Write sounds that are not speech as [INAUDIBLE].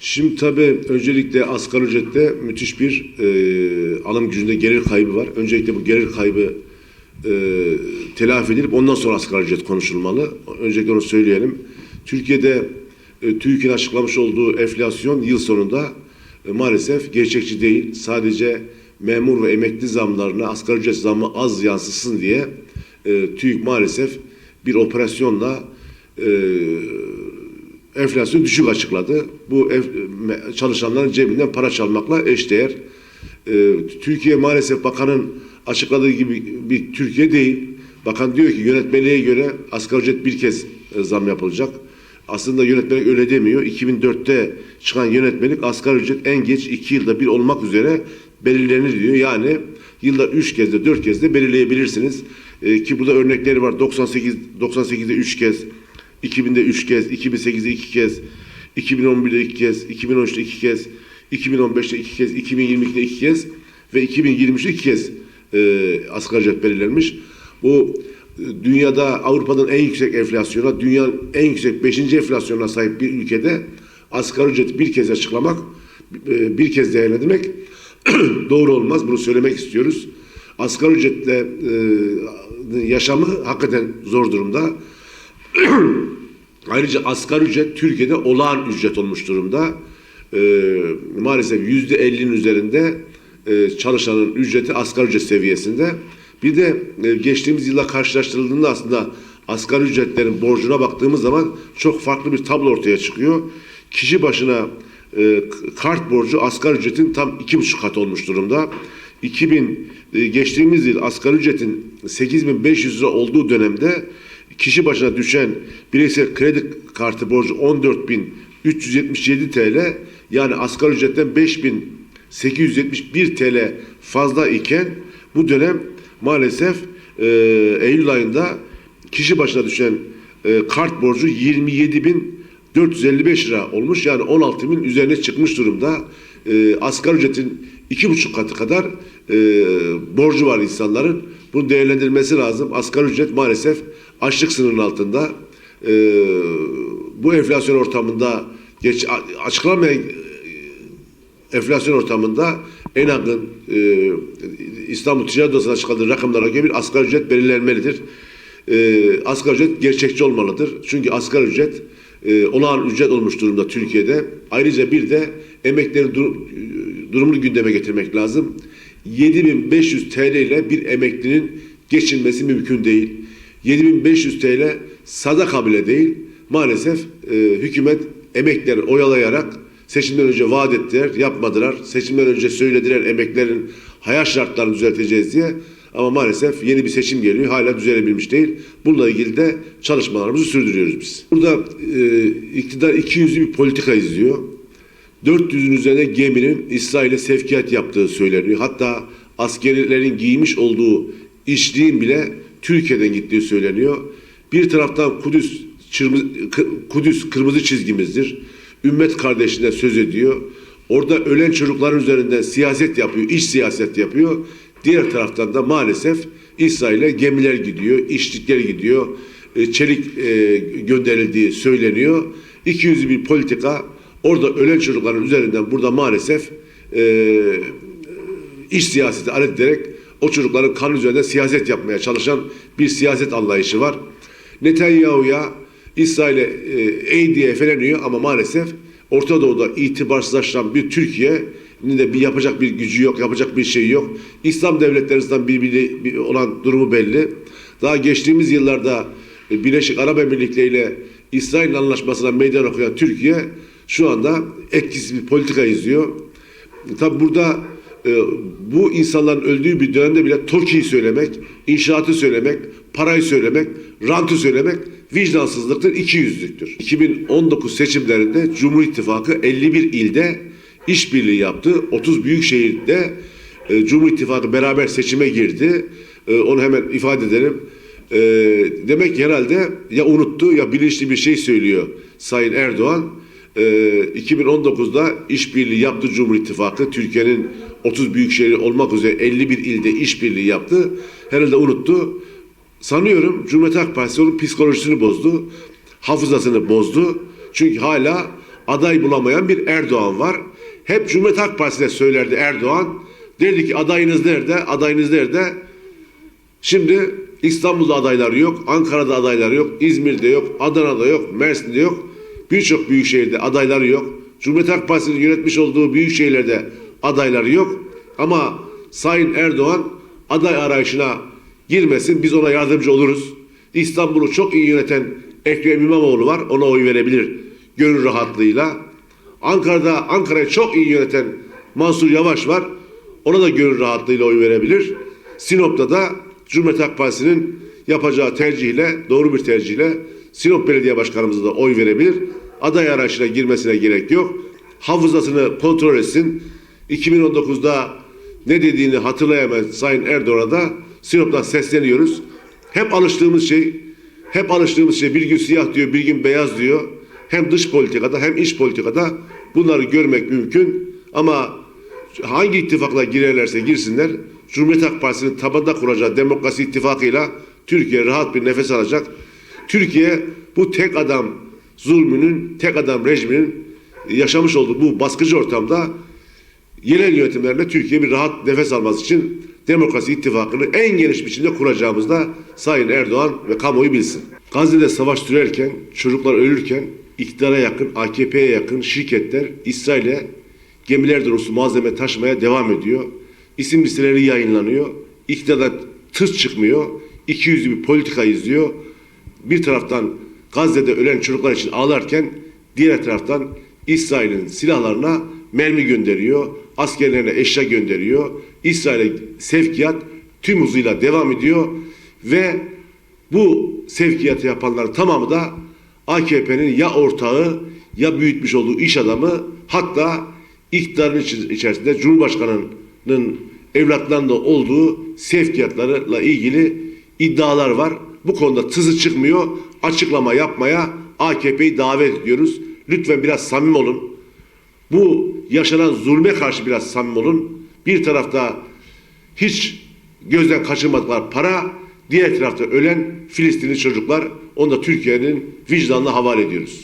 Şimdi tabii öncelikle asgari ücrette müthiş bir e, alım gücünde gelir kaybı var. Öncelikle bu gelir kaybı e, telafi edilip ondan sonra asgari ücret konuşulmalı. Öncelikle onu söyleyelim. Türkiye'de e, TÜİK'in açıklamış olduğu enflasyon yıl sonunda e, maalesef gerçekçi değil. Sadece memur ve emekli zamlarına asgari ücret zammı az yansısın diye e, TÜİK maalesef bir operasyonla e, enflasyon düşük açıkladı. Bu çalışanların cebinden para çalmakla eşdeğer. Ee, Türkiye maalesef bakanın açıkladığı gibi bir Türkiye değil. Bakan diyor ki yönetmeliğe göre asgari ücret bir kez e, zam yapılacak. Aslında yönetmelik öyle demiyor. 2004'te çıkan yönetmelik asgari ücret en geç iki yılda bir olmak üzere belirlenir diyor. Yani yılda üç kez de dört kez de belirleyebilirsiniz. Ee, ki burada örnekleri var. 98 98'de üç kez, 2000'de 3 kez, 2008'de 2 kez, 2011'de 2 kez, 2013'te 2 kez, 2015'te 2 kez, 2022'de 2 kez ve 2023'te 2 kez e, asgari ücret belirlenmiş. Bu e, dünyada Avrupa'nın en yüksek enflasyona, dünyanın en yüksek 5. enflasyona sahip bir ülkede asgari ücreti bir kez açıklamak, e, bir kez değerlendirmek [CLEARS THROAT] doğru olmaz. Bunu söylemek istiyoruz. Asgari ücretle e, yaşamı hakikaten zor durumda. [CLEARS THROAT] Ayrıca asgari ücret Türkiye'de olağan ücret olmuş durumda. Ee, maalesef yüzde ellinin üzerinde e, çalışanın ücreti asgari ücret seviyesinde. Bir de e, geçtiğimiz yılla karşılaştırıldığında aslında asgari ücretlerin borcuna baktığımız zaman çok farklı bir tablo ortaya çıkıyor. Kişi başına e, kart borcu asgari ücretin tam iki buçuk kat olmuş durumda. 2000 e, geçtiğimiz yıl asgari ücretin 8500 lira olduğu dönemde kişi başına düşen bireysel kredi kartı borcu 14.377 TL yani asgari ücretten 5871 TL fazla iken bu dönem maalesef e, Eylül ayında kişi başına düşen e, kart borcu 27.455 lira olmuş. Yani 16 bin üzerine çıkmış durumda. E, asgari ücretin iki buçuk katı kadar e, borcu var insanların. Bunu değerlendirmesi lazım. Asgari ücret maalesef açlık sınırının altında. E, bu enflasyon ortamında geç, açıklanmayan e, enflasyon ortamında en yakın e, İstanbul Ticaret Odası'na açıkladığı rakamlara göre bir asgari ücret belirlenmelidir. E, asgari ücret gerçekçi olmalıdır. Çünkü asgari ücret e, olağan ücret olmuş durumda Türkiye'de. Ayrıca bir de emeklerin dur, durumunu gündeme getirmek lazım. 7500 TL ile bir emeklinin geçinmesi mümkün değil. 7500 TL sadaka bile değil. Maalesef e, hükümet emekleri oyalayarak seçimden önce vaat ettiler, yapmadılar. Seçimden önce söylediler emeklerin hayat şartlarını düzelteceğiz diye. Ama maalesef yeni bir seçim geliyor. Hala düzelebilmiş değil. Bununla ilgili de çalışmalarımızı sürdürüyoruz biz. Burada e, iktidar 200'lü bir politika izliyor. 400'ün üzerinde geminin İsrail'e sevkiyat yaptığı söyleniyor. Hatta askerilerin giymiş olduğu işliğin bile Türkiye'den gittiği söyleniyor. Bir taraftan Kudüs, çırmızı, Kudüs kırmızı çizgimizdir. Ümmet kardeşine söz ediyor. Orada ölen çocukların üzerinden siyaset yapıyor, iç siyaset yapıyor. Diğer taraftan da maalesef İsrail'e gemiler gidiyor, işlikler gidiyor, e, çelik e, gönderildiği söyleniyor. 200 bir politika orada ölen çocukların üzerinden burada maalesef e, iş siyaseti alet ederek o çocukların kan üzerinde siyaset yapmaya çalışan bir siyaset anlayışı var. Netanyahu'ya İsrail'e ey diye feleniyor ama maalesef Orta Doğu'da itibarsızlaşan bir Türkiye'nin de bir yapacak bir gücü yok, yapacak bir şey yok. İslam devletlerinden birbiri bir olan durumu belli. Daha geçtiğimiz yıllarda e, Birleşik Arap Emirlikleri ile İsrail anlaşmasına meydan okuyan Türkiye şu anda etkisiz bir politika izliyor. Tabi burada e, bu insanların öldüğü bir dönemde bile TOKİ'yi söylemek, inşaatı söylemek, parayı söylemek, rantı söylemek vicdansızlıktır, ikiyüzlüktür. 2019 seçimlerinde Cumhur İttifakı 51 ilde işbirliği yaptı. 30 büyük şehirde e, Cumhur İttifakı beraber seçime girdi. E, onu hemen ifade edelim. E, demek ki herhalde ya unuttu ya bilinçli bir şey söylüyor Sayın Erdoğan. E, 2019'da işbirliği yaptı Cumhur İttifakı. Türkiye'nin 30 büyük şehri olmak üzere 51 ilde işbirliği yaptı. Herhalde unuttu. Sanıyorum Cumhuriyet Halk Partisi onun psikolojisini bozdu. Hafızasını bozdu. Çünkü hala aday bulamayan bir Erdoğan var. Hep Cumhuriyet Halk Partisi'ne söylerdi Erdoğan. Derdi ki adayınız nerede? Adayınız nerede? Şimdi İstanbul'da adayları yok, Ankara'da adayları yok, İzmir'de yok, Adana'da yok, Mersin'de yok. Birçok büyük şehirde adayları yok. Cumhuriyet Halk Partisi'nin yönetmiş olduğu büyük şehirlerde adayları yok. Ama Sayın Erdoğan aday arayışına girmesin, biz ona yardımcı oluruz. İstanbul'u çok iyi yöneten Ekrem İmamoğlu var, ona oy verebilir gönül rahatlığıyla. Ankara'da Ankara'yı çok iyi yöneten Mansur Yavaş var. Ona da gönül rahatlığıyla oy verebilir. Sinop'ta da Cumhuriyet Halk Partisi'nin yapacağı tercihle, doğru bir tercihle Sinop Belediye Başkanımıza da oy verebilir. Aday arayışına girmesine gerek yok. Hafızasını kontrol etsin. 2019'da ne dediğini hatırlayamayan Sayın Erdoğan'a da Sinop'tan sesleniyoruz. Hep alıştığımız şey, hep alıştığımız şey bir gün siyah diyor, bir gün beyaz diyor. Hem dış politikada hem iç politikada bunları görmek mümkün. Ama hangi ittifakla girerlerse girsinler Cumhuriyet Halk Partisi'nin tabanda kuracağı demokrasi ittifakıyla Türkiye rahat bir nefes alacak. Türkiye bu tek adam zulmünün, tek adam rejiminin yaşamış olduğu bu baskıcı ortamda yerel yönetimlerle Türkiye bir rahat nefes alması için demokrasi ittifakını en geniş biçimde kuracağımızda Sayın Erdoğan ve kamuoyu bilsin. Gazze'de savaş sürerken, çocuklar ölürken iktidara yakın, AKP'ye yakın şirketler İsrail'e gemiler dolusu malzeme taşımaya devam ediyor. İsim listeleri yayınlanıyor. İktidarda tırs çıkmıyor. İki yüzlü bir politika izliyor. Bir taraftan Gazze'de ölen çocuklar için ağlarken diğer taraftan İsrail'in silahlarına mermi gönderiyor. Askerlerine eşya gönderiyor. İsrail'e sevkiyat tüm hızıyla devam ediyor ve bu sevkiyatı yapanların tamamı da AKP'nin ya ortağı ya büyütmüş olduğu iş adamı hatta iktidarın içerisinde Cumhurbaşkanı'nın evlatlarında olduğu sevkiyatlarla ilgili iddialar var. Bu konuda tızı çıkmıyor. Açıklama yapmaya AKP'yi davet ediyoruz. Lütfen biraz samimi olun. Bu yaşanan zulme karşı biraz samimi olun. Bir tarafta hiç gözden kaçırmadıkları para, diğer tarafta ölen Filistinli çocuklar, onu da Türkiye'nin vicdanına havale ediyoruz.